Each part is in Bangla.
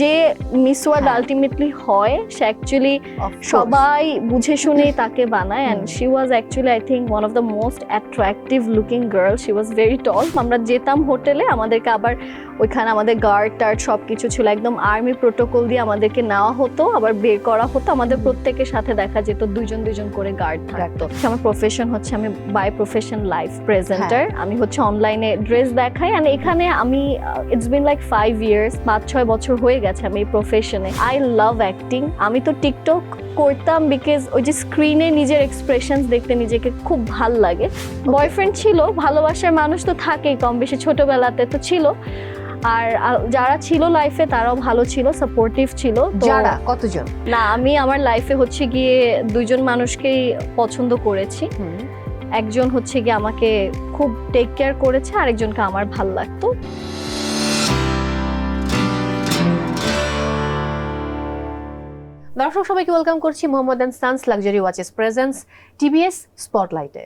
যে মিস ওয়ার্ল্ড। আলটিমেটলি হয় সে অ্যাকচুয়ালি সবাই বুঝে শুনে তাকে বানায় and. She was actually I think one of the most attractive looking girl she was very tall আমরা যেতাম হোটেলে আমাদেরকে আবার ওইখানে আমাদের গার্ড টার্ড সব কিছু ছিল। একদম আর্মি প্রোটোকল দিয়ে আমাদেরকে নেওয়া হতো আবার বের করা হতো। আমাদের প্রত্যেকের সাথে দেখা যেত দুজন দুজন করে গার্ড থাকতো। আমার প্রফেশন হচ্ছে আমি বাই প্রফেশন লাইফ প্রেজেন্টার। আমি হচ্ছে অনলাইনে ড্রেস দেখাই। অ্যান্ড এখানে আমি it's been like five years পাঁচ ছয় বছর হয়ে গেছে আমি এই প্রফেশনে আই লাভ অ্যাক্টিং আমি তো টিকটক করতাম বিকজ ওই যে স্ক্রিনে নিজের এক্সপ্রেশনস দেখতে নিজেকে খুব ভালো লাগে। বয়ফ্রেন্ড ছিল ভালোবাসার মানুষ তো থাকেই কম বেশি ছোটবেলাতে তো ছিল। আর যারা ছিল লাইফে তারাও ভালো ছিল সাপোর্টিভ ছিল যারা? কতজন? না আমি আমার লাইফে হচ্ছে গিয়ে দুইজন মানুষকেই পছন্দ করেছি। একজন হচ্ছে গিয়ে আমাকে খুব টেক কেয়ার করেছে আরেকজনকে আমার ভালো লাগতো। দর্শক সবাইকে ওয়েলকাম করছি Mohammad sons luxury watches presents TBS স্পটলাইটে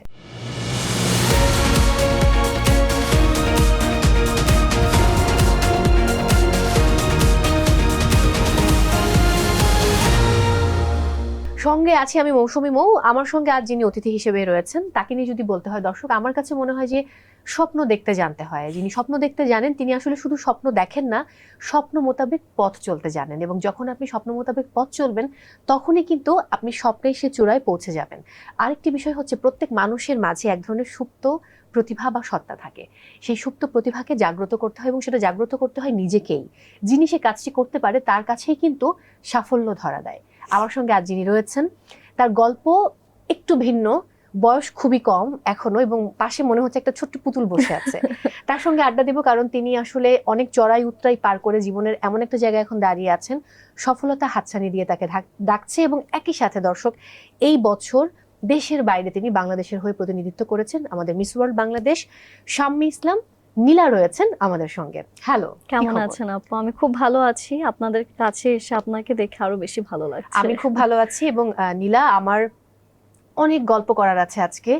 সঙ্গে আছি আমি মৌসুমি মৌ। আমার সঙ্গে আজ যিনি অতিথি হিসেবে রয়েছেন, তাকে নিয়ে যদি বলতে হয় দর্শক, আমার কাছে মনে হয় যে স্বপ্ন দেখতে জানতে হয়। যিনি স্বপ্ন দেখতে জানেন, তিনি আসলে শুধু স্বপ্ন দেখেন না, স্বপ্ন মোতাবেক পথ চলতে জানেন এবং যখন আপনি স্বপ্ন মোতাবেক পথ চলবেন, তখনই কিন্তু আপনি স্বপ্নের সে চূড়ায় পৌঁছে যাবেন। আরেকটি বিষয় হচ্ছে প্রত্যেক মানুষের মাঝে এক ধরনের সুপ্ত প্রতিভা বা সত্তা থাকে। সেই সুপ্ত প্রতিভাকে জাগ্রত করতে হয় এবং সেটা জাগ্রত করতে হয় নিজেকেই। যিনি সে কাজটি করতে পারে, তার কাছেই কিন্তু সাফল্য ধরা দেয়। আমার সঙ্গে আজ যিনি রয়েছেন তার গল্প একটু ভিন্ন বয়স খুবই কম এখনও এবং পাশে মনে হচ্ছে একটা ছোট্ট পুতুল বসে আছে। তার সঙ্গে আড্ডা দেব কারণ তিনি আসলে অনেক চড়াই উত্তরাই পার করে জীবনের এমন একটা জায়গায় এখন দাঁড়িয়ে আছেন। সফলতা হাতছানি দিয়ে তাকে ডাকছে এবং একই সাথে দর্শক এই বছর দেশের বাইরে তিনি বাংলাদেশের হয়ে প্রতিনিধিত্ব করেছেন আমাদের মিস ওয়ার্ল্ড বাংলাদেশ শাম্মী ইসলাম। নীলা রয়েছেন আমাদের সঙ্গে। হ্যালো কেমন আছেন আপু? আমি খুব ভালো আছি। আপনাদের কাছে এসে আপনাকে দেখে আরও বেশি ভালো লাগছে। আমি খুব ভালো আছি এবং নীলা আমার অনেক গল্প করার আছে আজকে।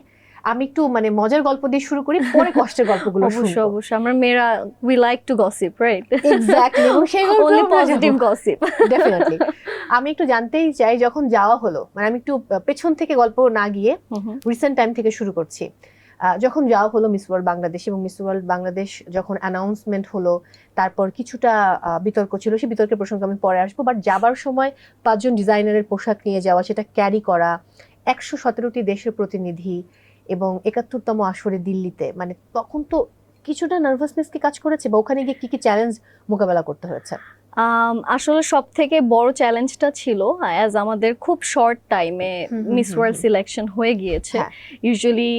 আমি একটু মানে মজার গল্প দিয়ে শুরু করি পরে কষ্টের গল্পগুলো অবশ্যই অবশ্যই। আমরা মেয়েরা we like to gossip right exactly এবং সেই অনলি পজিটিভ গসিপ ডেফিনেটলি আমি একটু জানতেই চাই যখন যাওয়া হলো মানে আমি একটু পেছন থেকে গল্প না গিয়ে রিসেন্ট টাইম থেকে শুরু করছি। যখন যাওয়া হলো মিস ওয়ার্ল্ড বাংলাদেশ এবং মিস ওয়ার্ল্ড বাংলাদেশ যখন অ্যানাউন্সমেন্ট হলো, তারপর কিছুটা বিতর্ক ছিল, সেই বিতর্কের প্রসঙ্গে আমি পরে আসব। বাট যাবার সময় পাঁচজন ডিজাইনারের পোশাক নিয়ে যাওয়া, সেটা ক্যারি করা, একশো সতেরোটি দেশের প্রতিনিধি এবং একাত্তরতম আসরে দিল্লিতে মানে তখন তো কিছুটা নার্ভাসনেস কি কাজ করেছে বা ওখানে গিয়ে কি কি চ্যালেঞ্জ মোকাবেলা করতে হয়েছে? আসলে সব থেকে বড় চ্যালেঞ্জটা ছিল অ্যাজ আমাদের খুব শর্ট টাইমে মিস ওয়ার্ল্ড সিলেকশন হয়ে গিয়েছে। হ্যাঁ। ইউজুয়ালি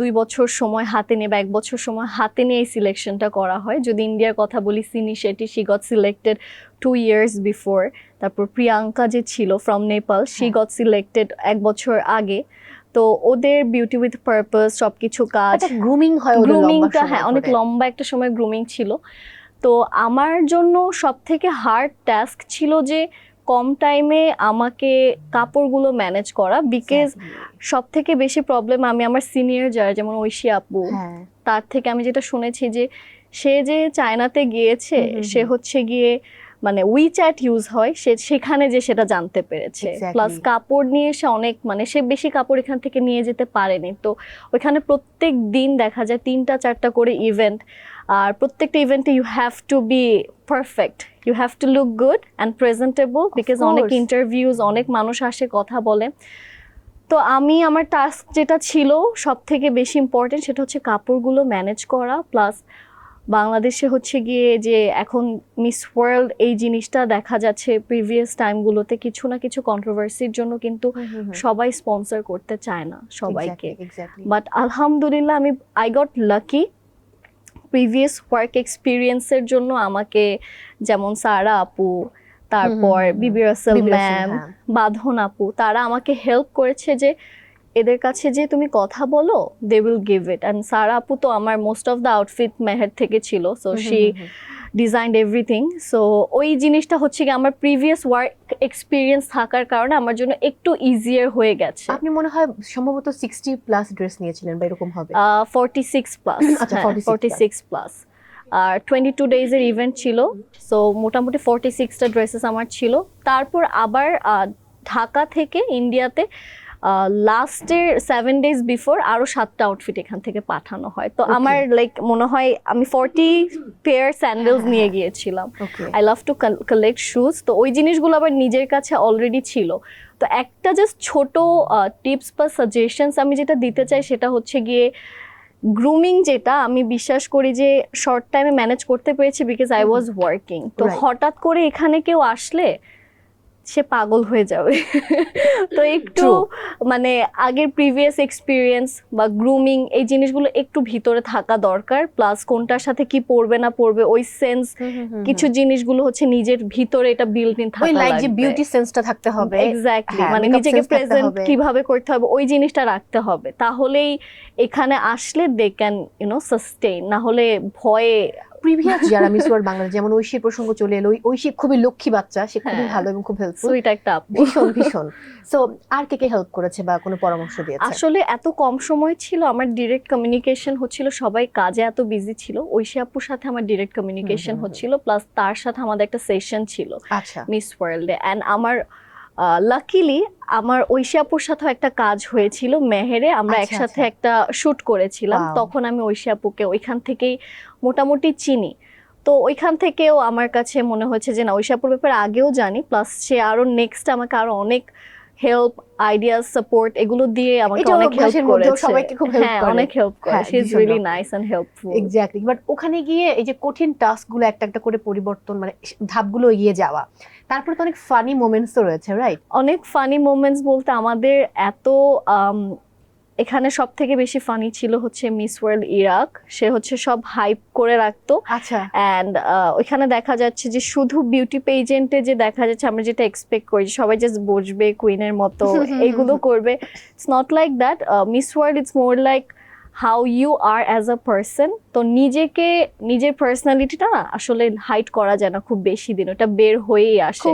দুই বছর সময় হাতে নিয়ে বা এক বছর সময় হাতে নিয়ে এই সিলেকশনটা করা হয়। যদি ইন্ডিয়ার কথা বলি Sini Shetty she got selected two years before তারপর প্রিয়াঙ্কা যে ছিল ফ্রম নেপাল শি হ্যাঁ। গট সিলেক্টেড এক বছর আগে। তো ওদের বিউটি উইথ পারপাস সবকিছু কাজ গ্রুমিং হয় গ্রুমিংটা হ্যাঁ অনেক লম্বা একটা সময় গ্রুমিং ছিল। তো আমার জন্য সবথেকে হার্ড টাস্ক ছিল যে কম টাইমে আমাকে কাপড়গুলো ম্যানেজ করা বিকজ সব থেকে বেশি প্রবলেম আমি আমার সিনিয়র যারা যেমন ঐশী আপু হ্যাঁ। তার থেকে আমি যেটা শুনেছি যে সে যে চায়নাতে গিয়েছে সে হচ্ছে গিয়ে মানে উইচ্যাট ইউজ হয় সে সেখানে যে সেটা জানতে পেরেছে। প্লাস কাপড় নিয়ে সে অনেক মানে সে বেশি কাপড় এখান থেকে নিয়ে যেতে পারেনি। তো ওইখানে প্রত্যেক দিন দেখা যায় তিনটা চারটা করে ইভেন্ট আর প্রত্যেকটা ইভেন্টে you have to be perfect you have to look good and presentable because অনেক. ইন্টারভিউজ অনেক মানুষ আসে কথা বলে। তো আমি আমার টাস্ক যেটা ছিল সব থেকে বেশি ইম্পর্টেন্ট সেটা হচ্ছে কাপড়গুলো ম্যানেজ করা প্লাস বাংলাদেশে হচ্ছে গিয়ে যে এখন মিস ওয়ার্ল্ড এই জিনিসটা দেখা যাচ্ছে প্রিভিয়াস টাইমগুলোতে কিছু না কিছু কন্ট্রোভার্সির জন্য কিন্তু সবাই স্পন্সর করতে চায় না সবাইকে বাট আলহামদুলিল্লাহ আমি I got lucky previous work এক্সপিরিয়েন্সের জন্য আমাকে যেমন সারা আপু তারপর। বিবি রাসেল ম্যাম। বাঁধন আপু তারা আমাকে হেল্প করেছে যে এদের কাছে যে তুমি কথা বলো they will give it and Sara আপু তো আমার most of the outfit Meher থেকে ছিল so she designed everything so ওই জিনিসটা হচ্ছে কি আমার প্রিভিয়াস ওয়ার্ক এক্সপিরিয়েন্স থাকার কারণে আমার জন্য একটু ইজিয়ার হয়ে গেছে। আপনি মনে হয় সম্ভবত সিক্সটি প্লাস ড্রেস নিয়েছিলেন বা এরকম হবে? ফর্টি সিক্স প্লাস আচ্ছা, 46 ফর্টি সিক্স প্লাস আর টোয়েন্টি টু ডেজের ইভেন্ট ছিল সো মোটামুটি ফোরটি সিক্সটা ড্রেসেস আমার ছিল। তারপর আবার ঢাকা থেকে ইন্ডিয়াতে লাস্টের সেভেন ডেজ বিফোর আরও সাতটা আউটফিট এখান থেকে পাঠানো হয়। তো আমার লাইক মনে হয় আমি ফর্টি পেয়ার স্যান্ডেলস নিয়ে গিয়েছিলাম। I love to collect shoes তো ওই জিনিসগুলো আবার নিজের কাছে অলরেডি ছিল। তো একটা জাস্ট ছোট টিপস বা সাজেশনস আমি যেটা দিতে চাই সেটা হচ্ছে গিয়ে গ্রুমিং যেটা আমি বিশ্বাস করি যে শর্ট টাইমে ম্যানেজ করতে পেরেছি বিকজ আই ওয়াজ ওয়ার্কিং তো হঠাৎ করে এখানে কেউ আসলে সে পাগল হয়ে যাবে। তো একটু মানে আগের প্রিভিয়াস এক্সপিরিয়েন্স বা গ্রুমিং এই জিনিসগুলো একটু ভিতরে থাকা দরকার প্লাস কোনটার সাথে কি পড়বে না পড়বে ওই সেন্স কিছু জিনিসগুলো হচ্ছে নিজের ভিতরে এটা বিল্ড ইন থাকা লাইক যে লাগবে। বিউটি সেন্সটা থাকতে হবে। এক্স্যাক্টলি মানে নিজেকে প্রেজেন্ট কীভাবে করতে হবে ওই জিনিসটা রাখতে হবে। তাহলেই এখানে আসলে দে ক্যান ইউনো সাস্টেইন না হলে ভয়ে প্রিভিয়াস যারা মিস ওয়ার্ল্ড বাংলাদেশ যেমন ঐশীর প্রসঙ্গ চলে এলো ঐশী খুবই লক্ষ্মী বাচ্চা সে খুবই হ্যাঁ। ভালো এবং খুব হেল্পফুল সুইট একটা ভীষণ ভীষণ। সো আর কে কে হেল্প করেছে বা কোনো পরামর্শ দিয়েছে? আসলে এত কম সময় ছিল আমার ডিরেক্ট কমিউনিকেশন হচ্ছিল সবাই কাজে এত বিজি ছিল ঐশী আপুর সাথে আমার ডিরেক্ট কমিউনিকেশন। হচ্ছিল প্লাস তার সাথে আমাদের একটা সেশন ছিল আচ্ছা। মিস ওয়ার্ল্ডে অ্যান্ড আমার লাকিলি আমার ঐশী আপুর সাথেও একটা কাজ হয়েছিল মেহেরে আমরা আচ্ছা, একসাথে আচ্ছা। একটা শুট করেছিলাম। তখন আমি ঐশী আপুকে ওইখান থেকেই মোটামুটি চিনি। তো ওইখান থেকেও আমার কাছে মনে হয়েছে যে না ঐশী আপুর ব্যাপারে আগেও জানি প্লাস সে আরও নেক্সট আমাকে আরও অনেক হেল্প আইডিয়াস সাপোর্ট এগুলো দিয়ে আমাকে অনেক হেল্প করেছে। সবাইকে খুব help হ্যাঁ করে। অনেক হেল্প করে। She is really. Nice and helpful exactly but ওখানে গিয়ে এই যে কঠিন টাস্কগুলো একটা একটা করে পরিবর্তন মানে ধাপগুলো এগিয়ে যাওয়া। তারপরে তো অনেক ফানি মোমেন্টসও রয়েছে রাইট অনেক ফানি মোমেন্টস বলতে আমাদের এত এখানে সব থেকে বেশি ফানি ছিল হচ্ছে মিস ওয়ার্ল্ড ইরাক সে হচ্ছে সব হাইপ করে রাখতো। আচ্ছা। অ্যান্ড ওইখানে দেখা যাচ্ছে যে শুধু বিউটি পেজেন্টে যে দেখা যাচ্ছে আমরা যেটা এক্সপেক্ট করি সবাই জাস্ট বসবে কুইনের মতো এইগুলো করবে। It's not like that Miss World it's more like how you are as a person তো নিজেকে নিজের পার্সোনালিটিটা না আসলে হাইট করা যায় না খুব বেশি দিন ওটা বের হয়েই আসে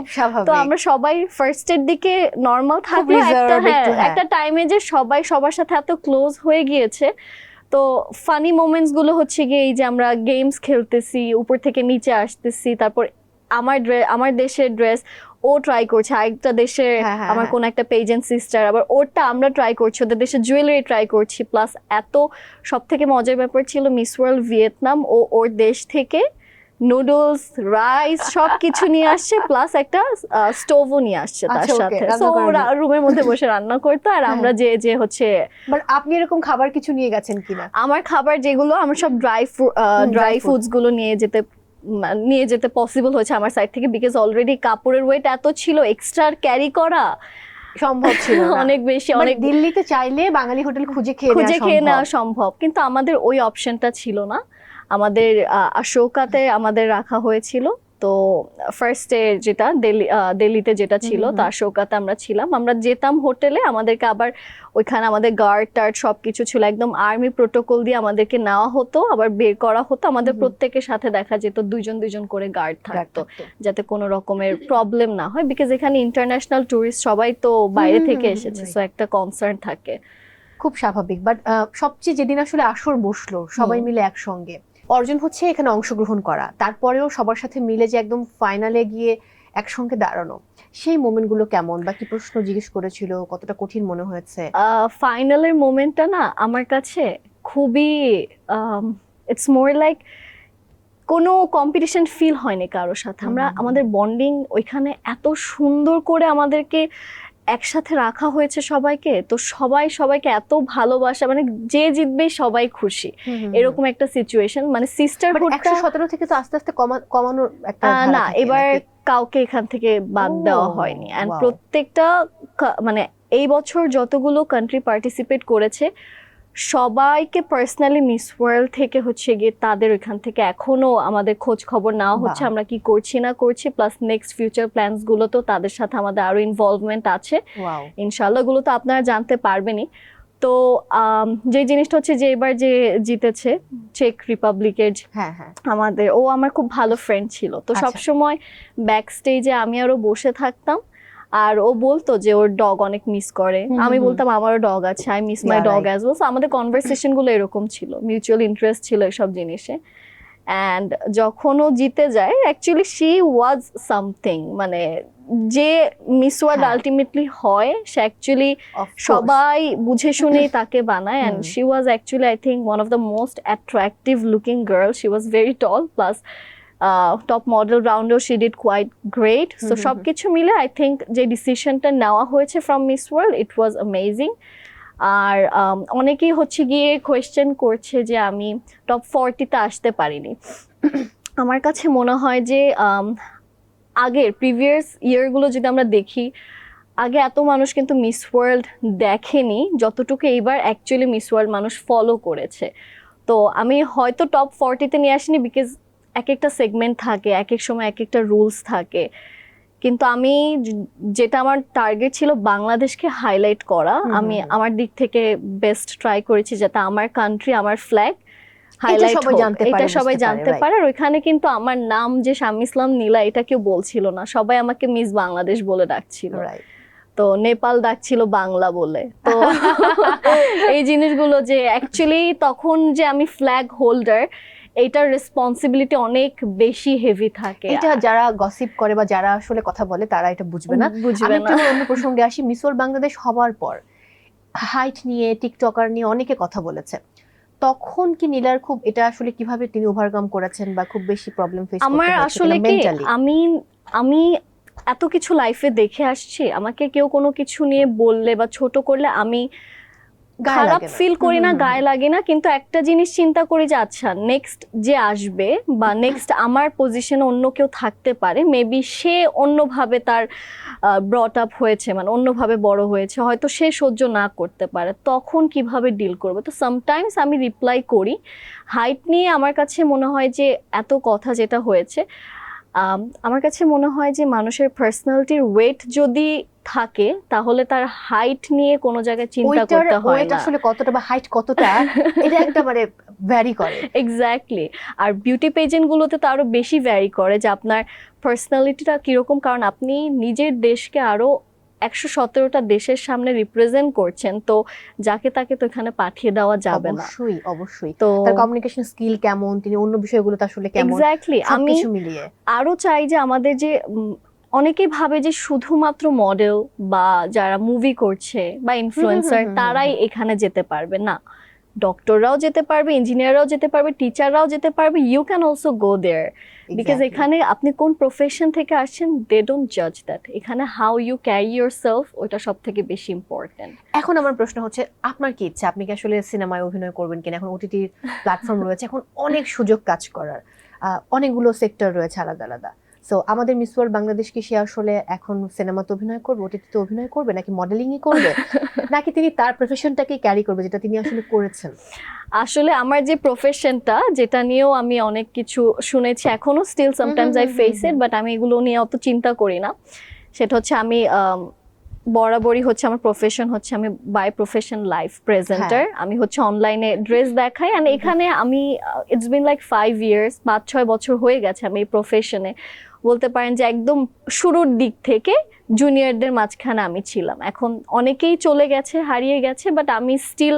তো আমরা সবাই ফার্স্ট এর দিকে নর্মাল থাকলে একটা হ্যাঁ হ্যাঁ। টাইমে যে সবাই সবার সাথে এত ক্লোজ হয়ে গিয়েছে তো ফানি মোমেন্টসগুলো হচ্ছে গিয়ে এই যে আমরা গেমস খেলতেছি উপর থেকে নিচে আসতেছি তারপর আমার ড্রেস আমার দেশের ড্রেস ও ট্রাই করছে আরেকটা দেশের হ্যাঁ, হ্যাঁ, আমার হ্যাঁ। কোন একটা পেজেন্ট সিস্টার আবার ওরটা আমরা ট্রাই করছি ওদের দেশে জুয়েলারি ট্রাই করছি প্লাস এত সব থেকে মজার ব্যাপার ছিল মিস ওয়ার্ল্ড ভিয়েতনাম ও ওর দেশ থেকে নুডলস রাইস সব কিছু নিয়ে আসছে প্লাস একটা স্টোভও নিয়ে আসছে তার আচ্ছা, সাথে করার জন্য। রুমের মধ্যে বসে রান্না করতো আর আমরা যে যে হচ্ছে বাট আপনি এরকম খাবার কিছু নিয়ে গেছেন কিনা আমার খাবার যেগুলো আমার সব ড্রাই ড্রাই। ফুডসগুলো নিয়ে যেতে নিয়ে যেতে পসিবল হয়েছে আমার সাইড থেকে বিকজ অলরেডি কাপড়ের ওয়েট এত ছিল এক্সট্রা ক্যারি করা সম্ভব ছিল অনেক বেশি অনেক দিল্লিতে চাইলে বাঙালি হোটেল খুঁজে খেয়ে খুঁজে খেয়ে নেওয়া সম্ভব। কিন্তু আমাদের ওই অপশনটা ছিল না। আমাদের আশোকাতে আমাদের রাখা হয়েছিল। তো ফার্স্টে যেটা দিল্লি দিল্লিতে যেটা ছিল হুম, হুম, তো আশোকাতে আমরা ছিলাম। আমরা যেতাম হোটেলে আমাদেরকে আবার ওইখানে আমাদের গার্ড টার্ড সবকিছু ছিল। একদম আর্মি প্রোটোকল দিয়ে আমাদেরকে নেওয়া হতো আবার বের করা হতো। আমাদের প্রত্যেকের সাথে দেখা যেত দুইজন দুইজন করে গার্ড থাকতো। যাতে কোনো রকমের প্রবলেম না হয়। বিকজ এখানে ইন্টারন্যাশনাল টুরিস্ট সবাই তো বাইরে থেকে এসেছে. সো একটা কনসার্ন থাকে। খুব স্বাভাবিক। বাট সবচেয়ে যেদিন আসলে আসর বসল সবাই মিলে একসঙ্গে অর্জন হচ্ছে এখানে অংশগ্রহণ করা। তারপরেও সবার সাথে মিলে যে একদম ফাইনালে গিয়ে একসঙ্গে দাঁড়ানো সেই মোমেন্টগুলো কেমন বা কি প্রশ্ন জিজ্ঞেস করেছিল কতটা কঠিন মনে হয়েছে? ফাইনালের মোমেন্টটা না আমার কাছে খুবই ইটস মোর লাইক কোনো কম্পিটিশন ফিল হয়নি কারোর সাথে। আমরা আমাদের বন্ডিং ওইখানে এত সুন্দর করে আমাদেরকে একসাথে রাখা হয়েছে সবাইকে তো সবাই সবাইকে এত ভালোবাসা মানে যে জিতবে সবাই খুশি। এরকম একটা সিচুয়েশন মানে সিস্টার একশো সতেরো থেকে তো আস্তে আস্তে কমানো কমানোর না এবার কাউকে এখান থেকে বাদ দেওয়া হয়নি। এন্ড প্রত্যেকটা মানে এই বছর যতগুলো কান্ট্রি পার্টিসিপেট করেছে সবাইকে পার্সোনালি মিস ওয়ার্ল্ড থেকে হচ্ছে গিয়ে তাদের ওইখান থেকে এখনও আমাদের খোঁজ খবর নেওয়া হচ্ছে আমরা কি করছি না করছি প্লাস নেক্সট ফিউচার প্ল্যানসগুলো তো তাদের সাথে আমাদের আরও ইনভলভমেন্ট আছে. ইনশাল্লাহগুলো তো আপনারা জানতে পারবেনই। তো যে জিনিসটা হচ্ছে যে এবার যে জিতেছে চেক রিপাবলিকের হ্যাঁ হ্যাঁ। আমাদের ও আমার খুব ভালো ফ্রেন্ড ছিল। তো আচ্ছা। সব সময় ব্যাক স্টেজে আমি আরও বসে থাকতাম। আর ও বলতো যে ওর ডগ অনেক মিস করে। আমি বলতাম আমারও ডগ আছে I miss my dog as well আমাদের কনভারসেশনগুলো এরকম ছিল মিউচুয়াল ইন্টারেস্ট ছিল এসব জিনিসে। অ্যান্ড যখন ও জিতে যায় অ্যাকচুয়ালি শি ওয়াজ সামথিং মানে যে মিস ওয়ার্ল্ড। আলটিমেটলি হয় সে অ্যাকচুয়ালি সবাই বুঝে শুনেই তাকে বানায়। And. She was actually I think one of the most attractive looking girl she was very tall plus top model রাউন্ডেও she did quite great so সব কিছু মিলে আই থিঙ্ক যে ডিসিশনটা নেওয়া হয়েছে from Miss World it was amazing R um, অনেকেই হচ্ছে গিয়ে কোয়েশ্চেন করছে যে আমি টপ ফর্টিতে আসতে পারিনি। আমার কাছে মনে হয় যে um, আগের প্রিভিয়াস ইয়ারগুলো যদি আমরা দেখি আগে এত মানুষ কিন্তু মিস ওয়ার্ল্ড দেখেনি যতটুকু এইবার অ্যাকচুয়ালি মিস ওয়ার্ল্ড মানুষ ফলো করেছে। তো আমি হয়তো টপ ফর্টিতে নিয়ে আসিনি বিকজ এক একটা সেগমেন্ট থাকে এক এক সময় এক একটা রুলস থাকে। কিন্তু আমি যেটা আমার টার্গেট ছিল বাংলাদেশকে হাইলাইট করা। আমি। আমার দিক থেকে বেস্ট ট্রাই করেছি যাতে আমার কান্ট্রি আমার ফ্ল্যাগ হাইলাইট সবাই জানতে পারে, এটা সবাই জানতে পারে। আর ওইখানে কিন্তু আমার নাম যে শামি ইসলাম নীলা এটা কেউ বলছিল না। সবাই আমাকে মিস বাংলাদেশ বলে ডাকছিল. তো নেপাল ডাকছিল বাংলা বলে। তো এই জিনিসগুলো যে অ্যাকচুয়ালি তখন যে আমি ফ্ল্যাগ হোল্ডার এইটার রেসপন্সিবিলিটি অনেক বেশি হেভি থাকে। এটা যারা গসিপ করে বা যারা আসলে কথা বলে তারা এটা বুঝবে না। বুঝবে না। অন্য প্রসঙ্গে আসি। মিস ওয়ার্ল্ড বাংলাদেশ হবার পর হাইট নিয়ে টিকটকার নিয়ে অনেকে কথা বলেছে। তখন কি নীলার খুব এটা আসলে কীভাবে তিনি ওভারকাম করেছেন বা খুব বেশি প্রবলেম ফেস আমার আসলে কি আমি আমি এত কিছু লাইফে দেখে আসছি। আমাকে কেউ কোনো কিছু নিয়ে বললে বা ছোট করলে আমি খারাপ ফিল করি না গায়ে লাগে না কিন্তু একটা জিনিস চিন্তা করি যে আচ্ছা নেক্সট যে আসবে বা নেক্সট আমার পজিশনে অন্য কেউ থাকতে পারে মেবি সে অন্যভাবে তার ব্রট আপ হয়েছে মানে অন্যভাবে বড় হয়েছে হয়তো সে সহ্য না করতে পারে তখন কীভাবে ডিল করবে? তো সামটাইমস আমি রিপ্লাই করি হাইট নিয়ে আমার কাছে মনে হয় যে এত কথা যেটা হয়েছে আমার কাছে মনে হয় যে মানুষের পার্সোনালিটির ওয়েট যদি থাকে তাহলে তার হাইট নিয়ে কোনো জায়গায় চিন্তা করতে হয় না। আসলে কতটা বা হাইট কতটা এটা একটা মানে ভ্যারি করে। এক্স্যাক্টলি আর বিউটি পেজেন্ট গুলোতে তো আরও বেশি ভ্যারি করে যে আপনার পার্সোনালিটিটা কীরকম কারণ আপনি নিজের দেশকে আরও একশো সতেরোটা দেশের সামনে রিপ্রেজেন্ট করছেন তো যাকে তাকে তো এখানে পাঠিয়ে দেওয়া যাবে না। অবশ্যই অবশ্যই। তো তার কমিউনিকেশন স্কিল কেমন তিনি অন্য বিষয়গুলোতে আসলে কেমন এক্স্যাক্টলি আমি আরও চাই যে আমাদের যে অনেকেই ভাবে যে শুধুমাত্র মডেল বা যারা মুভি করছে বা ইনফ্লুয়েন্সার তারাই এখানে যেতে পারবে। না ডক্টররাও যেতে পারবে ইঞ্জিনিয়াররাও যেতে পারবে টিচাররাও যেতে পারবে you can also go there because এখানে আপনি কোন প্রফেশন থেকে আসছেন দে ডোন্ট জাজ দ্যাট এখানে how you carry yourself ওইটা সব থেকে বেশি ইম্পর্টেন্ট এখন আমার প্রশ্ন হচ্ছে আপনার কি ইচ্ছা? আপনি কি আসলে সিনেমায় অভিনয় করবেন কিনা? এখন ওটিটির প্ল্যাটফর্ম রয়েছে এখন অনেক সুযোগ কাজ করার। আহ, অনেকগুলো সেক্টর রয়েছে আলাদা আলাদা। সো আমাদের মিস ওয়ার্ল্ড বাংলাদেশ কি সে আসলে এখন সিনেমাতে অভিনয় করবে ওটিটিতে অভিনয় করবে নাকি মডেলিংই করবে? নাকি তিনি তার প্রফেশনটাকে ক্যারি করবে যেটা তিনি আসলে করেছেন? আসলে আমার যে প্রফেশনটা যেটা নিয়েও আমি অনেক কিছু শুনেছি এখনও still sometimes I face it but আমি এগুলো নিয়ে অত চিন্তা করি না। সেটা হচ্ছে আমি বরাবরই হচ্ছে আমার প্রফেশন হচ্ছে আমি বাই প্রফেশন লাইফ প্রেজেন্টার আমি হচ্ছে অনলাইনে ড্রেস দেখাই অ্যান্ড এখানে আমি it's been like five years পাঁচ ছয় বছর হয়ে গেছে আমি এই প্রফেশনে বলতে পারেন যে একদম শুরুর দিক থেকে জুনিয়রদের মাঝখানে আমি ছিলাম। এখন অনেকেই চলে গেছে হারিয়ে গেছে বাট আমি স্টিল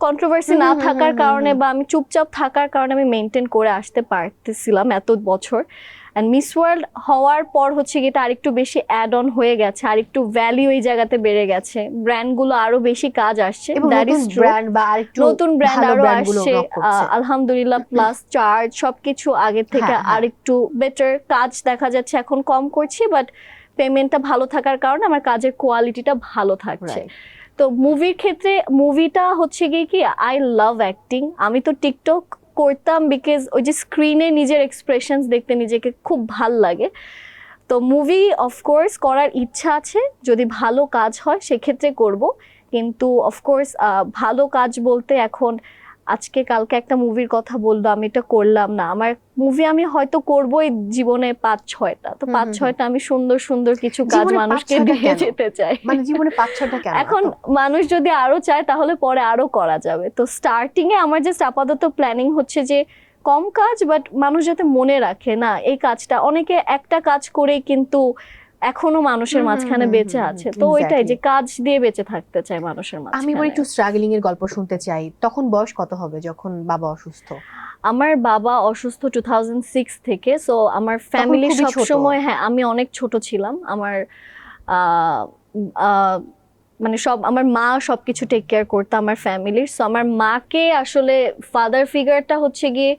কন্ট্রোভার্সি না থাকার কারণে বা আমি চুপচাপ থাকার কারণে আমি মেনটেন করে আসতে পারতেছিলাম এত বছর। অ্যান্ড মিস ওয়ার্ল্ড হওয়ার পর হচ্ছে কি এটা আরেকটু বেশি অ্যাড অন হয়ে গেছে আরেকটু ভ্যালিউ এই জায়গাতে বেড়ে গেছে। ব্র্যান্ডগুলো আরও বেশি কাজ আসছে। নতুন ব্র্যান্ড বা আরেকটু নতুন ব্র্যান্ড আরও আসছে। আলহামদুলিল্লাহ প্লাস চার্জ সবকিছু আগের থেকে হ্যাঁ, হ্যাঁ। আরেকটু বেটার কাজ দেখা যাচ্ছে এখন কম করছি বাট পেমেন্টটা ভালো থাকার কারণে আমার কাজের কোয়ালিটিটা ভালো থাকছে। তো মুভির ক্ষেত্রে মুভিটা হচ্ছে গিয়ে কি আই লাভ অ্যাক্টিং আমি তো টিকটক করতাম বিকজ ওই যে স্ক্রিনে নিজের এক্সপ্রেশনস দেখতে নিজেকে খুব ভালো লাগে। তো মুভি অফকোর্স করার ইচ্ছা আছে। যদি ভালো কাজ হয়, সেক্ষেত্রে করব। কিন্তু অফকোর্স ভালো কাজ বলতে এখন আজকে কালকে একটা মুভির কথা বলল আমি এটা করলাম না। আমার মুভি আমি হয়তো করবোই জীবনে পাঁচ ছয়টা। তো পাঁচ। ছয়টা আমি সুন্দর সুন্দর কিছু কাজ মানুষকে দিয়ে যেতে চাই। মানে জীবনে পাঁচ ছয়টা কেন? এখন মানুষ যদি আরও চায় তাহলে পরে আরও করা যাবে। তো স্টার্টিং এ আমার জাস্ট আপাতত প্ল্যানিং হচ্ছে যে কম কাজ বাট মানুষ যাতে মনে রাখে না এই কাজটা। অনেকে একটা কাজ করেই কিন্তু এখনও মানুষের মাঝখানে বেঁচে আছে। তো ওইটাই যে কাজ দিয়ে বেঁচে থাকতে চাই মানুষের আমি মাঝখানে। এবার একটু স্ট্রাগলিং এর গল্প শুনতে চাই। তখন বয়স কত হবে যখন বাবা অসুস্থ? আমার বাবা অসুস্থ টু থেকে সো আমার ফ্যামিলি খুবই ছোট। সবসময় হ্যাঁ আমি অনেক ছোট ছিলাম। আমার আহ, আহ, মানে সব আমার মা সবকিছু টেক কেয়ার করতো আমার ফ্যামিলির সো আমার মাকে আসলে ফাদার ফিগারটা হচ্ছে গিয়ে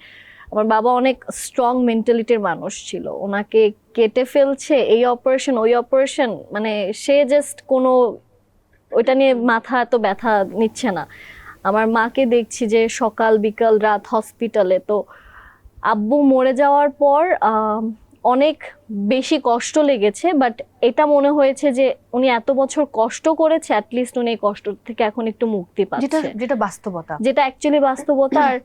আমার বাবা অনেক স্ট্রং মেন্টালিটির মানুষ ছিল। ওনাকে কেটে ফেলছে এই অপারেশন ওই অপারেশন মানে সে জাস্ট কোনো ওইটা নিয়ে মাথা এত ব্যথা নিচ্ছে না। আমার মাকে দেখছি যে সকাল বিকাল রাত হসপিটালে তো আব্বু মরে যাওয়ার পর অনেক বেশি কষ্ট লেগেছে বাট এটা মনে হয়েছে যে উনি এত বছর কষ্ট করেছে অ্যাটলিস্ট উনি এই কষ্ট থেকে এখন একটু মুক্তি যেটা পাচ্ছে। যেটা বাস্তবতা। যেটা অ্যাকচুয়ালি বাস্তবতা আর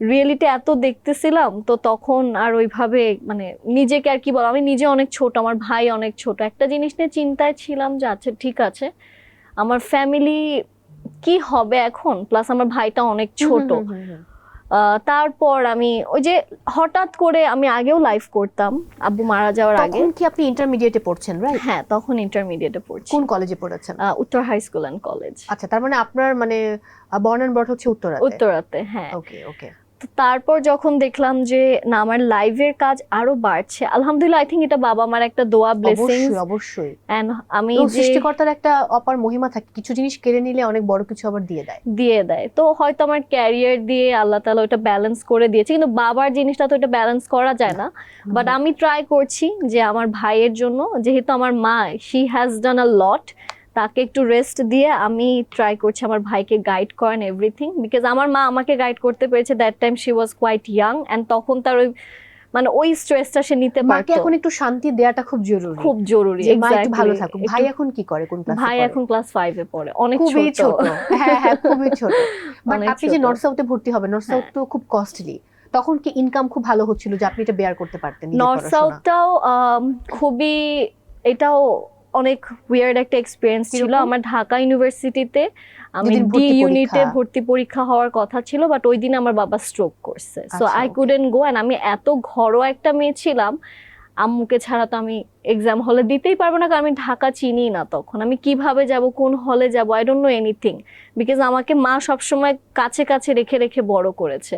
রিয়েলিটি এত দেখতেছিলাম তো তখন আর ওইভাবে মানে নিজেকে আর কি বল আমি নিজে অনেক ছোট আমার ভাই অনেক ছোট। একটা জিনিস নিয়ে চিন্তায় ছিলাম যে আচ্ছা ঠিক আছে আমার ফ্যামিলি কি হবে এখন? প্লাস আমার ভাইটা অনেক ছোট। তারপর আমি ওই যে হঠাৎ করে আমি আগেও লাইভ করতাম আব্বু মারা যাওয়ার আগে। কি আপনি ইন্টারমিডিয়েটে পড়ছেন রাইট হ্যাঁ তখন ইন্টারমিডিয়েটে পড়ছি। কোন কলেজে পড়েছেন? উত্তর হাই স্কুল অ্যান্ড কলেজ আচ্ছা তার মানে আপনার মানে বর্ন বট হচ্ছে উত্তরাতে। উত্তরাতে হ্যাঁ। ওকে ওকে তারপর যখন দেখলাম যে না আমার লাইভের কাজ আরও বাড়ছে আলহামদুলিল্লাহ আই থিঙ্ক এটা বাবা আমার একটা দোয়া ব্লেসিং অবশ্যই অবশ্যই। এন্ড আমি সৃষ্টিকর্তার একটা অপার মহিমা থাকে কিছু জিনিস কেড়ে নিলে অনেক বড় কিছু আবার দিয়ে দেয়। দিয়ে দেয়। তো হয়তো আমার ক্যারিয়ার দিয়ে আল্লাহ তালা ওটা ব্যালেন্স করে দিয়েছে কিন্তু বাবার জিনিসটা তো এটা ব্যালেন্স করা যায় না। বাট আমি ট্রাই করছি যে আমার ভাইয়ের জন্য যেহেতু আমার মা she has done a lot তাকে একটু রেস্ট দিয়ে আমি ট্রাই করছি আমার ভাইকে গাইড করেন এভরিথিং বিকজ আমার মা আমাকে গাইড করতে পেরেছে that time she was quite young and তখন তার ওই মানে ওই স্ট্রেসটা সে নিতে পারতো। এখন একটু শান্তি দেওয়াটা খুব জরুরি। খুব জরুরি মা একটু ভালো থাকুক। ভাই এখন কি করে কোন ক্লাসে ভাই এখন ক্লাস ফাইভে পড়ে অনেক খুবই ছোট। হ্যাঁ হ্যাঁ খুবই ছোট। বাট অনেক আপনি যে। নর্থ সাউথে ভর্তি হবে নর্থ সাউথ তো খুব কস্টলি তখন কি ইনকাম খুব ভালো হচ্ছিল যে আপনি এটা বেয়ার করতে পারতেন নর্থ? সাউথটাও খুবই এটাও অনেক উইয়ার্ড একটা এক্সপিরিয়েন্স ছিল। আমার ঢাকা ইউনিভার্সিটিতে আমি ডি ইউনিটে। ভর্তি পরীক্ষা হওয়ার কথা ছিল বাট ওই দিন আমার বাবা স্ট্রোক করছে। So I. Couldn't go and আমি এত ঘরোয়া একটা মেয়ে ছিলাম আম্মুকে ছাড়া তো আমি এক্সাম হলে দিতেই পারব না কারণ আমি ঢাকা চিনি না তখন। আমি কীভাবে যাব কোন হলে যাব I don't know anything because আমাকে মা সবসময় কাছে কাছে রেখে রেখে বড় করেছে।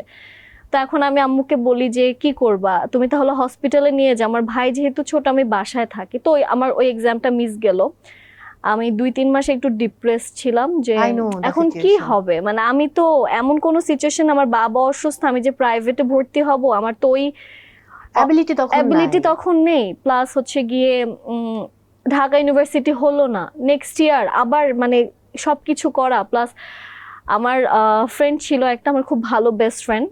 তো এখন আমি আম্মুকে বলি যে কি করবা? তুমি তাহলে হসপিটালে নিয়ে যাও। আমার ভাই যেহেতু ছোট আমি বাসায় থাকি। তো আমার ওই এক্সামটা মিস গেল। আমি দুই তিন মাসে একটু ডিপ্রেস ছিলাম যে এখন কি হবে? মানে আমি তো এমন কোন সিচুয়েশন আমার বাবা অসুস্থ আমি যে প্রাইভেটে ভর্তি হব আমার তো ওই অ্যাবিলিটি তখন অ্যাবিলিটি তখন নেই। প্লাস হচ্ছে গিয়ে ঢাকা ইউনিভার্সিটি হলো না। নেক্সট ইয়ার আবার মানে সবকিছু করা। প্লাস আমার ফ্রেন্ড ছিল একটা আমার খুব ভালো বেস্ট ফ্রেন্ড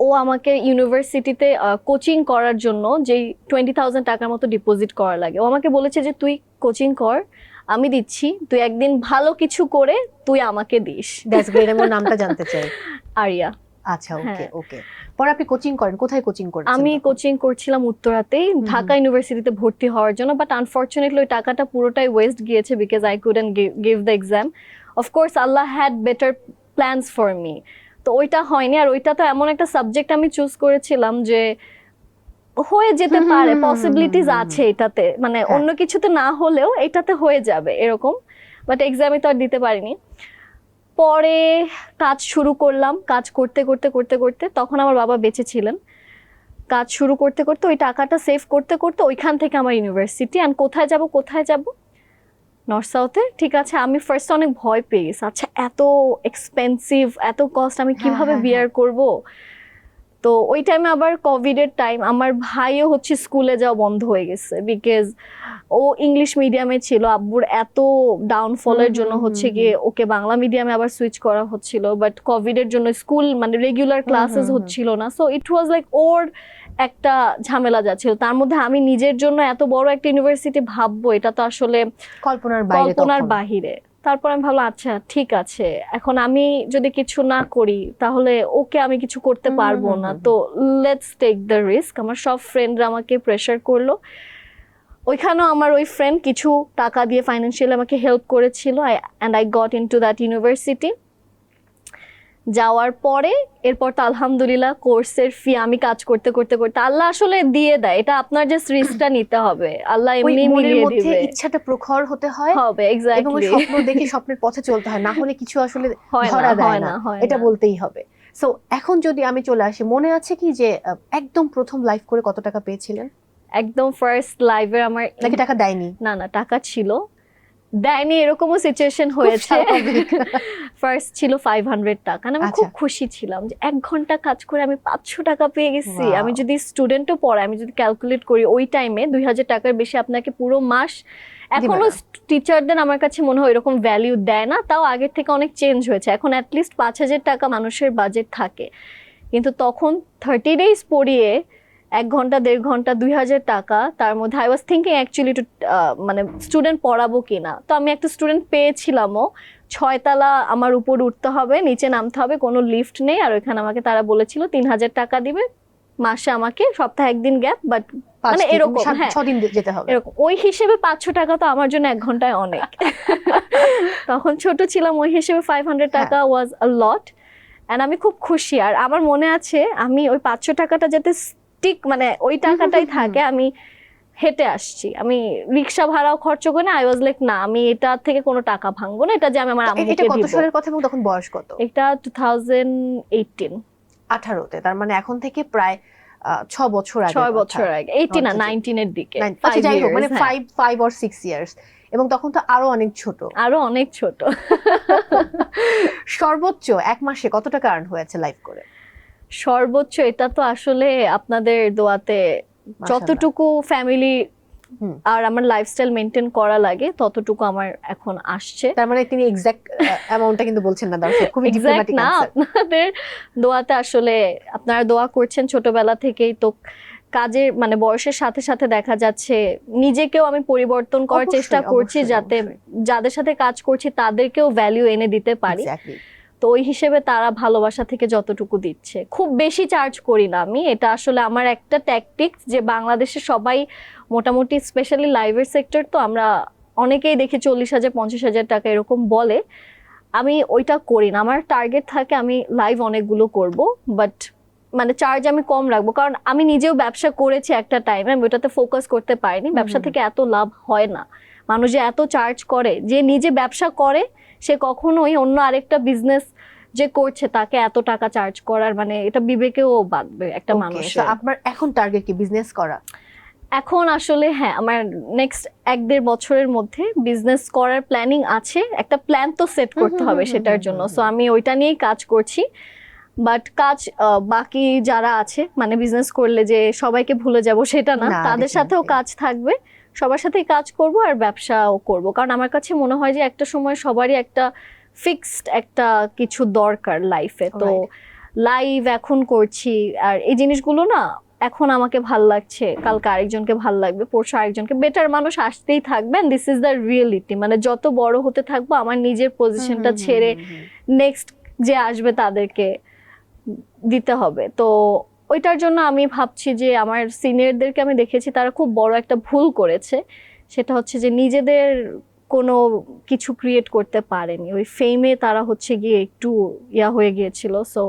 ও আমাকে ইউনিভার্সিটিতে কোচিং করার জন্য যেই টোয়েন্টি থাউজেন্ড টাকার মতো ডিপোজিট করা লাগে। ও আমাকে বলেছে যে তুই কোচিং কর আমি দিচ্ছি। তুই একদিন ভালো কিছু করে তুই আমাকে দিস। আমি নামটা জানতে চাই। আরিয়া। আচ্ছা ওকে হ্যাঁ। ওকে। পরে আপনি কোচিং করেন কোথায় কোচিং করেন আমি কোচিং করছিলাম উত্তরাতেই হুম। ঢাকা ইউনিভার্সিটিতে ভর্তি হওয়ার জন্য বাট আনফর্চুনেটলি ওই টাকাটা পুরোটাই ওয়েস্ট গিয়েছে because I couldn't give the exam of course Allah had better plans for me তো ওইটা হয়নি। আর ওইটা তো এমন একটা সাবজেক্ট আমি চুজ করেছিলাম যে হয়ে যেতে পারে পসিবিলিটিস। আছে এটাতে। মানে হ্যাঁ। অন্য কিছুতে না হলেও এটাতে হয়ে যাবে এরকম। বাট এক্সামে তো আর দিতে পারিনি। পরে কাজ শুরু করলাম। কাজ করতে করতে করতে করতে তখন আমার বাবা বেঁচে ছিলেন। কাজ শুরু করতে করতে ওই টাকাটা সেভ করতে করতে ওইখান থেকে আমার ইউনিভার্সিটি অ্যান্ড কোথায় যাব কোথায় যাব? নর্থ সাউথে ঠিক আছে আমি ফার্স্ট অনেক ভয় পেয়ে গেছি। আচ্ছা এত এক্সপেন্সিভ এত কস্ট আমি হ্যাঁ, কীভাবে হ্যাঁ, বিয়ার করব? তো ওই টাইমে আবার কোভিডের টাইম আমার ভাইও হচ্ছে স্কুলে যাওয়া বন্ধ হয়ে গেছে বিকজ ও ইংলিশ মিডিয়ামে ছিল। আব্বুর এত ডাউনফলের জন্য হচ্ছে গিয়ে ওকে বাংলা মিডিয়ামে আবার সুইচ করা হচ্ছিল। বাট কোভিডের জন্য স্কুল মানে রেগুলার ক্লাসেস। হচ্ছিল না। সো ইট ওয়াজ লাইক ওর একটা ঝামেলা যাচ্ছিল তার মধ্যে আমি নিজের জন্য এত বড় একটা ইউনিভার্সিটি ভাববো এটা তো আসলে কল্পনার বাইরে কল্পনার বাহিরে। তারপর আমি ভাবলাম আচ্ছা ঠিক আছে এখন আমি যদি কিছু না করি তাহলে ওকে আমি কিছু করতে পারব না। তো লেটস টেক দ্য রিস্ক আমার সব ফ্রেন্ডরা আমাকে প্রেশার করল। ওইখানেও আমার ওই ফ্রেন্ড কিছু টাকা দিয়ে ফাইন্যান্সিয়ালি আমাকে হেল্প করেছিল। And I got into that university যাওয়ার পরে এরপর তো আলহামদুলিল্লাহ কোর্সের ফি আমি কাজ করতে করতে করতে আল্লাহ আসলে দিয়ে দেয়। এটা আপনার যে রিস্কটা নিতে হবে। আল্লাহ এমনি মিলিয়ে দিবে। ইচ্ছাটা প্রখর হতে হয় হবে এক্স্যাক্টলি এবং স্বপ্ন দেখে স্বপ্নের পথে চলতে হয়। না হলে কিছু আসলে ধরা না দেয় না। এটা বলতেই হবে। সো এখন যদি আমি চলে আসি মনে আছে কি যে একদম প্রথম লাইভ করে কত টাকা পেয়েছিলেন? একদম ফার্স্ট লাইভে আমার নাকি টাকা দেয়নি? না না টাকা ছিল। দেয়নি এরকমও সিচুয়েশন হয়েছে। ফার্স্ট ছিল ফাইভ হান্ড্রেড টাকা। আমি খুব আচ্ছা। খুশি ছিলাম যে এক ঘণ্টা কাজ করে আমি পাঁচশো টাকা পেয়ে গেছি। আমি যদি স্টুডেন্টও পড়াই আমি যদি ক্যালকুলেট করি ওই টাইমে দুই হাজার টাকার বেশি আপনাকে পুরো মাস এখনও। টিচারদের আমার কাছে মনে হয় এরকম ভ্যালিউ দেয় না। তাও আগের থেকে অনেক চেঞ্জ হয়েছে। এখন অ্যাটলিস্ট পাঁচ হাজার টাকা মানুষের বাজেট থাকে। কিন্তু তখন থার্টি ডেজ পড়িয়ে এক ঘণ্টা দেড় ঘণ্টা দুই হাজার টাকা তার মধ্যে I was thinking actually to মানে স্টুডেন্ট পড়াবো কিনা। তো আমি একটা স্টুডেন্ট পেয়েছিলামও। ছয়তলা আমার উপর উঠতে হবে নিচে নামতে হবে কোনো লিফট নেই। আর ওইখানে আমাকে তারা বলেছিল তিন হাজার টাকা দিবে মাসে আমাকে সপ্তাহে একদিন গ্যাপ বাট মানে এরকম, হ্যাঁ। ছদিন যেতে হবে। এরকম। ওই হিসেবে পাঁচশো টাকা তো আমার জন্য এক ঘন্টায় অনেক। তখন ছোট ছিলাম ওই হিসেবে ফাইভ হান্ড্রেড হ্যাঁ। টাকা ওয়াজ আ লট অ্যান্ড আমি খুব খুশি। আর আমার মনে আছে আমি ওই পাঁচশো টাকাটা যাতে স্টিক মানে ওই টাকাটাই থাকে আমি হেঁটে আসছি। আমি রিক্সা ভাড়াও খরচ করি না আই ওয়াজ লাইক না আমি এটা থেকে কোনো টাকা ভাঙবো না এটা যে আমি আমার আম্মুকে এটা কত সালের কথা এবং তখন বয়স কত? এটা টু থাউজেন্ড এইটিন আঠারোতে তার মানে এখন থেকে প্রায় ছ বছর আগে ছয় বছর আগে এইটিন না আচ্ছা। নাইনটিনের দিকে আচ্ছা যাই হোক মানে। Five five or six years এবং তখন তো আরও অনেক ছোট। আরও অনেক ছোট। সর্বোচ্চ এক মাসে কত টাকা আর্ন হয়েছে লাইভ করে? সর্বোচ্চ এটা তো আসলে আপনাদের দোয়াতে যতটুকু ফ্যামিলি আর আমার লাইফস্টাইল মেনটেন করা লাগে ততটুকু আমার এখন আসছে। তার মানে তিনি এক্সাক্ট অ্যামাউন্টটা কিন্তু বলছেন না দর্শক খুবই ডিপ্লোম্যাটিক না আপনাদের দোয়াতে আসলে আপনারা দোয়া করছেন ছোটবেলা থেকেই তো কাজের মানে বয়সের সাথে সাথে দেখা যাচ্ছে নিজেকেও আমি পরিবর্তন করার চেষ্টা করছি যাতে যাদের সাথে কাজ করছি তাদেরকেও ভ্যালু এনে দিতে পারি। তো ওই হিসেবে তারা ভালোবাসা থেকে যতটুকু দিচ্ছে। খুব বেশি চার্জ করি না আমি। এটা আসলে আমার একটা ট্যাকটিক্স যে বাংলাদেশে সবাই মোটামুটি স্পেশালি লাইভের সেক্টর তো আমরা অনেকেই দেখি চল্লিশ হাজার পঞ্চাশ হাজার টাকা এরকম বলে। আমি ওইটা করি না। আমার টার্গেট থাকে আমি লাইভ অনেকগুলো করব বাট মানে চার্জ আমি কম রাখব। কারণ আমি নিজেও ব্যবসা করেছি একটা টাইমে আমি ওটাতে ফোকাস করতে পারিনি। ব্যবসা থেকে এত লাভ হয় না। মানুষ যে এত চার্জ করে যে নিজে ব্যবসা করে সে কখনোই অন্য আরেকটা বিজনেস যে করছে তাকে এত টাকা চার্জ করার মানে এটা বিবেকেও বাঁধবে একটা মানুষ। আপনার এখন টার্গেট কি বিজনেস করা? এখন আসলে হ্যাঁ আমার নেক্সট এক দেড় বছরের মধ্যে বিজনেস করার প্ল্যানিং আছে। একটা প্ল্যান তো সেট করতে হবে সেটার জন্য। সো আমি ওইটা নিয়েই কাজ করছি। বাট কাজ বাকি যারা আছে মানে বিজনেস করলে যে সবাইকে ভুলে যাব সেটা না, তাদের সাথেও কাজ থাকবে। সবার সাথেই কাজ করব আর ব্যবসাও করব। কারণ আমার কাছে মনে হয় যে একটা সময় সবারই একটা ফিক্সড একটা কিছু দরকার লাইফে তো লাইভ এখন করছি আর এই জিনিসগুলো না এখন আমাকে ভালো লাগছে। কালকে আরেকজনকে ভালো লাগবে পরশু আরেকজনকে। বেটার মানুষ আসতেই থাকবেন। দিস ইজ দ্য রিয়েলিটি মানে যত বড় হতে থাকব আমার নিজের পজিশনটা ছেড়ে নেক্সট যে আসবে তাদেরকে দিতে হবে। তো ওইটার জন্য আমি ভাবছি যে আমার সিনিয়রদেরকে আমি দেখেছি তারা খুব বড় একটা ভুল করেছে। সেটা হচ্ছে যে নিজেদের কোনো কিছু ক্রিয়েট করতে পারেনি। ওই ফেমে তারা হচ্ছে গিয়ে একটু ইয়া হয়ে গিয়েছিল। সো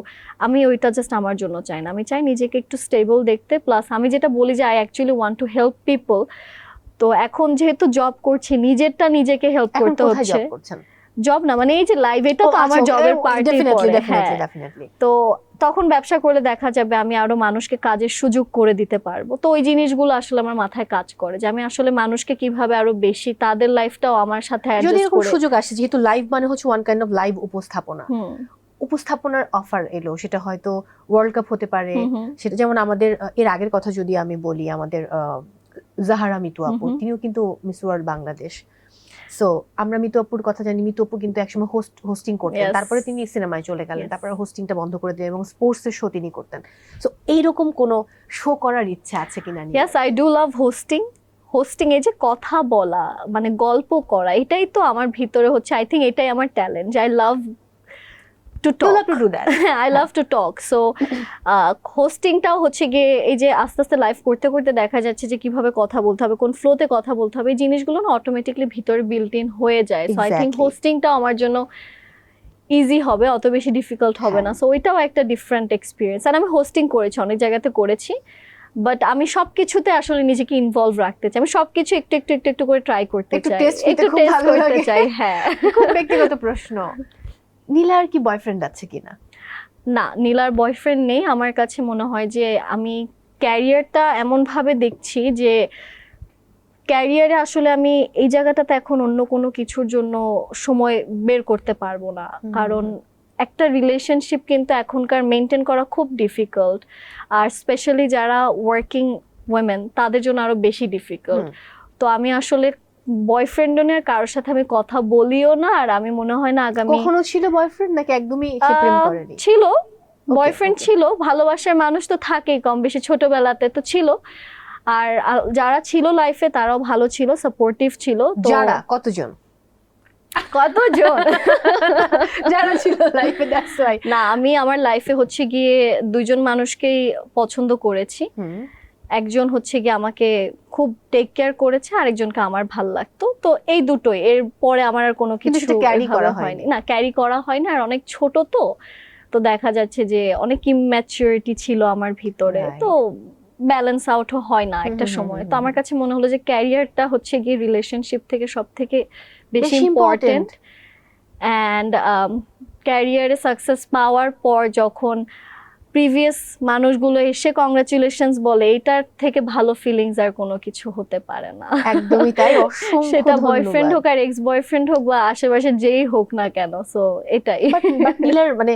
আমি ওইটা জাস্ট আমার জন্য চাই না। আমি চাই নিজেকে একটু স্টেবল দেখতে। প্লাস আমি যেটা বলি যে I actually want to help people তো এখন যেহেতু জব করছি নিজেরটা নিজেকে হেল্প করতে হচ্ছে। জব না মানে এই যে লাইভ এটা তো আমার জবের পার্টি definitely. তো তখন ব্যবসা করলে দেখা যাবে আমি আরও মানুষকে কাজের সুযোগ করে দিতে পারব। তো ওই জিনিসগুলো আসলে আমার মাথায় কাজ করে যে আমি আসলে মানুষকে কীভাবে আরও বেশি তাদের লাইফটাও আমার সাথে যদি এরকম সুযোগ আসে যেহেতু লাইভ মানে হচ্ছে ওয়ান কাইন্ড অফ লাইভ উপস্থাপনা। উপস্থাপনার অফার এলো সেটা হয়তো ওয়ার্ল্ড কাপ হতে পারে। সেটা যেমন আমাদের এর আগের কথা যদি আমি বলি আমাদের আহ, জাহারা মিতু আপু। তিনিও কিন্তু মিস ওয়ার্ল্ড বাংলাদেশ সো আমরা মিতু আপুর কথা জানি মিতু আপু কিন্তু একসময় হোস্ট হোস্টিং করতেন। তারপরে তিনি সিনেমায় চলে গেলেন. তারপরে হোস্টিংটা বন্ধ করে দিলেন এবং স্পোর্টস এর শো তিনি করতেন। সো এইরকম কোন শো করার ইচ্ছা আছে কিনা? Yes I do love hosting hosting এ যে কথা বলা মানে গল্প করা এটাই তো আমার ভিতরে হচ্ছে আই থিঙ্ক এটাই আমার talent I love to talk love to do that. I love to talk so হোস্টিংটাও হচ্ছে গিয়ে এই যে আস্তে আস্তে লাইভ করতে করতে দেখা যাচ্ছে যে কীভাবে কথা বলতে হবে কোন ফ্লোতে কথা বলতে হবে এই জিনিসগুলো না অটোমেটিকলি ভিতরে বিল্ট ইন হয়ে যায়। So I think. হোস্টিংটাও আমার জন্য ইজি হবে অত বেশি ডিফিকাল্ট হবে না। হ্যাঁ। সো ওইটাও একটা ডিফারেন্ট এক্সপিরিয়েন্স আর আমি হোস্টিং করেছি অনেক জায়গাতে করেছি। বাট আমি সব কিছুতে আসলে নিজেকে ইনভলভ রাখতে চাই। আমি সব কিছু একটু একটু একটু একটু করে ট্রাই করতে চাই। একটু টেস্ট করতে। চাই হ্যাঁ। খুব ব্যক্তিগত প্রশ্ন। নীলার কি বয়ফ্রেন্ড আছে কিনা? না নীলার বয়ফ্রেন্ড নেই। আমার কাছে মনে হয় যে আমি ক্যারিয়ারটা এমনভাবে দেখছি যে ক্যারিয়ারে আসলে আমি এই জায়গাটাতে এখন অন্য কোনো কিছুর জন্য সময় বের করতে পারব না। কারণ একটা রিলেশনশিপ কিন্তু এখনকার মেনটেন করা খুব ডিফিকাল্ট আর স্পেশালি যারা ওয়ার্কিং ওয়েমেন তাদের জন্য আরও বেশি ডিফিকাল্ট তো আমি আসলে বয়ফ্রেন্ড নিয়ে কারোর সাথে আমি কথা বলিও না আর আমি মনে হয় না আগামী কখনো ছিল বয়ফ্রেন্ড নাকি একদমই সে প্রেম করেনি? ছিল। বয়ফ্রেন্ড ছিল ভালোবাসার মানুষ তো থাকেই কম বেশি ছোটবেলাতে তো ছিল। আর যারা ছিল লাইফে তারাও ভালো ছিল সাপোর্টিভ ছিল যারা? কতজন? কতজন? যারা ছিল লাইফে দ্যাটস ওয়াই না আমি আমার লাইফে হচ্ছে গিয়ে দুজন মানুষকেই পছন্দ করেছি। একজন হচ্ছে গিয়ে আমাকে খুব টেক কেয়ার করেছে আরেকজনকে আমার ভালো লাগতো। তো এই দুটোই এর পরে আমার আর কোনো কিছু ক্যারি করা হয়নি। না ক্যারি করা হয় না আর অনেক ছোট তো তো দেখা যাচ্ছে যে অনেক ইম্যাচুরিটি ছিল আমার ভিতরে। তো ব্যালেন্স আউটও হয় না একটা সময়। তো আমার কাছে মনে হলো যে ক্যারিয়ারটা হচ্ছে গিয়ে রিলেশনশিপ থেকে সব থেকে বেশি বেশি ইম্পর্টেন্ট অ্যান্ড ক্যারিয়ারে সাকসেস পাওয়ার পর যখন প্রিভিয়াস মানুষগুলো এসে কংগ্রাচুলেশনস বলে এটার থেকে ভালো ফিলিংস আর কোনো কিছু হতে পারে না। একদমই তাই সেটা বয়ফ্রেন্ড হোক আর এক্স বয়ফ্রেন্ড হোক বা আশেপাশে যেই হোক না কেন সো এটাই। নীলার মানে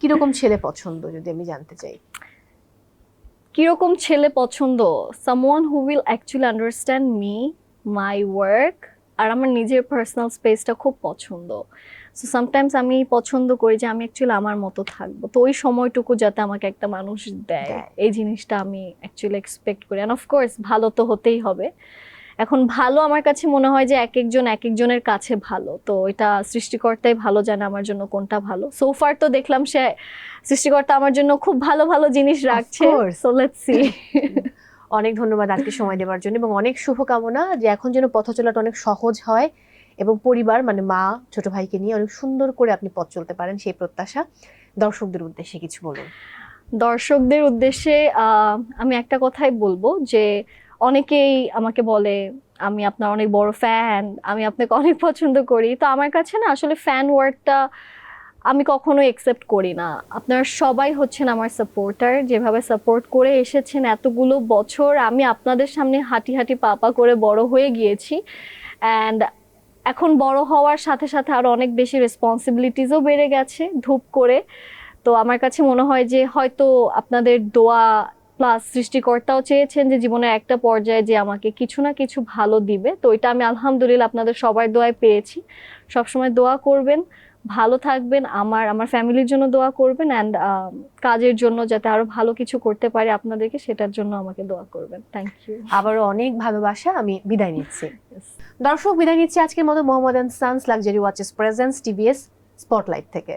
কীরকম ছেলে পছন্দ যদি আমি জানতে চাই? কীরকম ছেলে পছন্দ? Someone who will actually understand me my work আর আমার নিজের পার্সোনাল স্পেসটা খুব পছন্দ। সো সামটাইমস আমি পছন্দ করি যে আমি অ্যাকচুয়ালি আমার মতো থাকব। তো ওই সময়টুকু যাতে আমাকে একটা মানুষ দেয়। এই জিনিসটা আমি অ্যাকচুয়ালি এক্সপেক্ট করি। অ্যান্ড অফকোর্স ভালো তো হতেই হবে। এখন ভালো আমার কাছে মনে হয় যে এক একজন এক একজনের কাছে ভালো। তো এটা সৃষ্টিকর্তাই ভালো জানে আমার জন্য কোনটা ভালো। সোফার তো দেখলাম সে সৃষ্টিকর্তা আমার জন্য খুব ভালো ভালো জিনিস রাখছে। সো লেটস সি অনেক ধন্যবাদ আজকে সময় দেওয়ার জন্য এবং অনেক শুভকামনা যে এখন যেন পথ চলাটা অনেক সহজ হয়। এবং পরিবার মানে মা, ছোট ভাইকে নিয়ে অনেক সুন্দর করে আপনি পথ চলতে পারেন সেই প্রত্যাশা। দর্শকদের উদ্দেশ্যে কিছু বলুন। দর্শকদের উদ্দেশ্যে আমি একটা কথাই বলব যে, অনেকেই আমাকে বলে, আমি আপনার অনেক বড় ফ্যান আমি আপনাকে অনেক পছন্দ করি। তো আমার কাছে না আসলে ফ্যান ওয়ার্ডটা আমি কখনো একসেপ্ট করি না। আপনারা সবাই হচ্ছেন আমার সাপোর্টার যেভাবে সাপোর্ট করে এসেছেন এতগুলো বছর, আমি আপনাদের সামনে হাঁটি হাঁটি পাপা করে বড় হয়ে গিয়েছি। অ্যান্ড এখন বড় হওয়ার সাথে সাথে আরও অনেক বেশি রেসপন্সিবিলিটিসও বেড়ে গেছে ধূপ করে। তো আমার কাছে মনে হয় যে হয়তো আপনাদের দোয়া প্লাস সৃষ্টিকর্তাও চেয়েছেন যে জীবনের একটা পর্যায়ে যে আমাকে কিছু না কিছু ভালো দিবে। তো এটা আমি আলহামদুলিল্লাহ আপনাদের সবার দোয়ায় পেয়েছি। সবসময় দোয়া করবেন ভালো থাকবেন আমার আমার ফ্যামিলির জন্য দোয়া করবেন অ্যান্ড কাজের জন্য যাতে আরও ভালো কিছু করতে পারে আপনাদেরকে সেটার জন্য আমাকে দোয়া করবেন। থ্যাংক ইউ আবারও অনেক ভালোবাসা আমি বিদায় নিচ্ছি। দর্শক বিদায় নিচ্ছি আজকের মতো Mohammad sons luxury watches presents TVS spotlight থেকে।